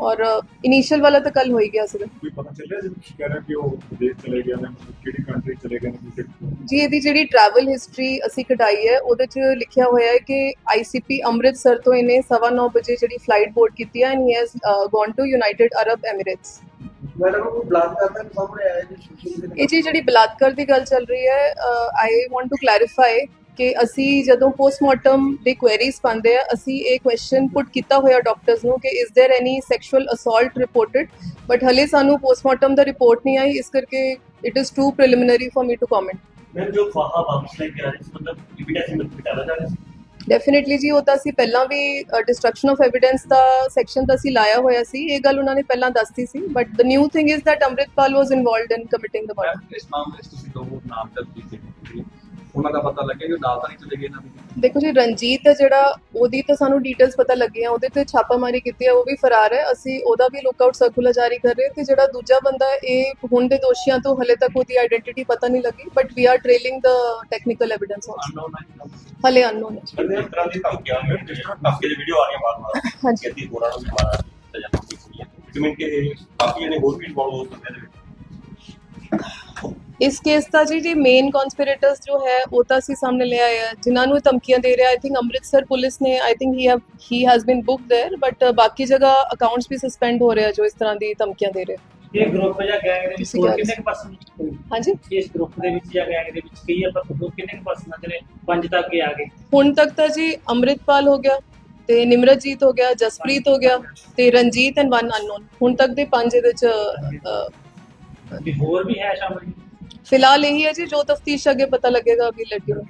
ਔਰ ਇਨੀਸ਼ੀਅਲ ਵਾਲਾ ਤਾਂ ਕੱਲ ਹੋ ਹੀ ਗਿਆ ਸੀਗਾ। ਕੋਈ ਪਤਾ ਚੱਲਿਆ ਜਿਵੇਂ ਤੁਸੀਂ ਕਹਿ ਰਹੇ ਹੋ ਕਿ ਉਹ ਵਿਦੇਸ਼ ਚਲੇ ਗਏ ਨੇ ਮਤਲਬ ਕਿਹੜੀ ਕੰਟਰੀ ਚਲੇ ਗਏ ਨੇ ਕਿਸੇ ਜੀ ਇਹਦੀ ਜਿਹੜੀ ਟਰੈਵਲ ਹਿਸਟਰੀ ਅਸੀਂ ਕਢਾਈ ਹੈ ਉਹਦੇ 'ਚ ਲਿਖਿਆ ਹੋਇਆ ਹੈ ਕਿ ਆਈਸੀਪੀ ਅੰਮ੍ਰਿਤਸਰ ਤੋਂ ਇਹਨੇ 9:30 ਵਜੇ ਜਿਹੜੀ ਫਲਾਈਟ ਬੋਰਡ ਕੀਤੀ ਹੈ and he has gone to United Arab Emirates madam ਉਹ ਬਲਾਤਕਾਰ ਦਾ ਸਾਹਮਣੇ ਆਇਆ ਜੀ ਇਹ ਜੀ ਜਿਹੜੀ ਬਲਾਤਕਾਰ ਦੀ ਗੱਲ ਚੱਲ ਰਹੀ ਹੈ ਆਈ ਵਾਂਟ ਟੂ ਕਲੈਰੀਫਾਈ ਕਿ ਅਸੀਂ ਜਦੋਂ ਪੋਸਟਮਾਰਟਮ ਦੀ ਕੁਐਰੀਜ਼ ਪਾਉਂਦੇ ਆ ਅਸੀਂ ਇਹ ਕੁਐਸਚਨ ਪੁੱਟ ਕੀਤਾ ਹੋਇਆ ਡਾਕਟਰਸ ਨੂੰ ਕਿ ਇਸ there any sexual assault reported but ਹਲੇ ਸਾਨੂੰ ਪੋਸਟਮਾਰਟਮ ਦਾ ਰਿਪੋਰਟ ਨਹੀਂ ਆਈ ਇਸ ਕਰਕੇ it is too preliminary for me to comment ਮੈਂ ਜੋ ਫਾਹਾ ਵਾਪਸ ਲੈ ਕੇ ਆ ਰਹੀ ਮਤਲਬ ਲਿਬਿਟਾ ਸੀ ਮਤਲਬ ਬਟਾਲਾ ਜਾ ਰਹੀ ਡੈਫੀਨਿਟਲੀ ਜੀ ਉਹ ਤਾਂ ਅਸੀਂ ਪਹਿਲਾਂ ਵੀ ਡਿਸਟਰਕਸ਼ਨ ਆਫ ਐਵੀਡੈਂਸ ਦਾ ਸੈਕਸ਼ਨ ਤਾਂ ਅਸੀਂ ਲਾਇਆ ਹੋਇਆ ਸੀ ਇਹ ਗੱਲ ਉਹਨਾਂ ਨੇ ਪਹਿਲਾਂ ਦੱਸਤੀ ਸੀ but the new thing is that Amritpal was involved in committing the murder ਇਸ ਮਾਮਲੇ 'ਚ ਤੁਸੀਂ ਦੋ ਨਾਮ ਤੱਕ ਕੀਤੀ ਉਹਨਾਂ ਦਾ ਪਤਾ ਲੱਗਿਆ ਕਿ ਉਹ ਨਾਲ ਤਾਂ ਨਹੀਂ ਚਲੇ ਗਏ ਇਹਨਾਂ ਦੀ। ਦੇਖੋ ਜੀ ਰਣਜੀਤ ਹੈ ਜਿਹੜਾ ਉਹਦੀ ਤਾਂ ਸਾਨੂੰ ਡੀਟੇਲਸ ਪਤਾ ਲੱਗੀਆਂ ਉਹਦੇ ਤੇ ਛਾਪਾਮਾਰੀ ਕੀਤੀ ਹੈ ਉਹ ਵੀ ਫਰਾਰ ਹੈ। ਅਸੀਂ ਉਹਦਾ ਵੀ ਲੁੱਕਆਊਟ ਸਰਕੂਲਰ ਜਾਰੀ ਕਰ ਰਹੇ ਤੇ ਜਿਹੜਾ ਦੂਜਾ ਬੰਦਾ ਇਹ ਹੁਣ ਦੇ ਦੋਸ਼ੀਆਂ ਤੋਂ ਹਲੇ ਤੱਕ ਉਹਦੀ ਆਇਡੈਂਟੀਟੀ ਪਤਾ ਨਹੀਂ ਲੱਗੀ but we are trailing the technical evidence also ਹਲੇ ਅਨਨੋਨ ਹੈ ਸਰ ਇਸ ਤਰ੍ਹਾਂ ਦੀ ਧਮਕੀਆਂ ਨੇ ਧਮਕੀ ਦੀ ਵੀਡੀਓ ਆ ਰਹੀ ਹੈ ਬਾਰ-ਬਾਰ। ਹਾਂਜੀ। ਕਿ ਹੋਰਾਂ ਨੂੰ ਮਾਰਾ ਜਾਂਦਾ ਕੋਈ ਕੁੜੀਆਂ ਜਿਵੇਂ ਕਿ ਕਾਫੀ ਨੇ ਹੋਰ ਵੀ ਇਨਵੋਲਵ ਹੋ ਸਕਦੇ ਨੇ ਇਸ ਕੇਸ ਦਾ ਜੀ ਜੀ ਮੇਨ ਕਨਸਪੀਰੇਟਰਸ ਜੋ ਹੈ ਉਹ ਤਾਂ ਅਸੀਂ ਸਾਹਮਣੇ ਲੈ ਆਏ ਆ ਜਿਨ੍ਹਾਂ ਨੂੰ ਇਹ ਧਮਕੀਆਂ ਦੇ ਰਿਹਾ ਆਈ ਥਿੰਕ ਅੰਮ੍ਰਿਤਸਰ ਪੁਲਿਸ ਨੇ I think he have he has been booked there but ਬਾਕੀ ਜਗ੍ਹਾ ਅਕਾਊਂਟਸ ਵੀ ਸਸਪੈਂਡ ਹੋ ਰਹੇ ਆ ਜੋ ਇਸ ਤਰ੍ਹਾਂ ਦੀ ਧਮਕੀਆਂ ਦੇ ਰਹੇ ਇਹ ਗਰੁੱਪ ਜਾਂ ਗੈਂਗ ਦੇ ਵਿੱਚ ਤੁਸੀਂ ਹੋਰ ਕਿਹਾ ਕਿੰਨੇ ਕੁ ਪਰਸਨ ਹਾਂਜੀ ਇਸ ਗਰੁੱਪ ਦੇ ਵਿੱਚ ਜਾਂ ਗੈਂਗ ਦੇ ਵਿੱਚ ਕਈ ਆਪਾਂ ਹੋਰ ਕਿੰਨੇ ਕੁ ਪਰਸਨ ਜਿਹੜੇ ਪੰਜ ਤੱਕ ਹੀ ਆ ਗਏ ਹੁਣ ਤੱਕ ਤਾਂ ਜੀ ਅੰਮ੍ਰਿਤਪਾਲ ਹੋ ਗਿਆ ਤੇ ਨਿਮਰਤਜੀਤ ਹੋ ਗਿਆ ਜਸਪ੍ਰੀਤ ਹੋ ਗਿਆ ਤੇ ਰਣਜੀਤ ਐਂਡ ਵਨ ਅਨਨੋਨ ਹੁਣ ਤੱਕ ਦੇ ਪੰਜ ਇਹਦੇ ਚ ਅਹ, ਵੀ ਹੋਰ ਵੀ ਹੈ ਸ਼ਾਮਲ ਫਿਲਹਾਲ ਇਹੀ ਹੈ ਜੀ ਜੋ ਤਫਤੀਸ਼ ਅੱਗੇ ਪਤਾ ਲੱਗੇਗਾ ਅਗਲੀ ਲੜਕੀ ਨੂੰ।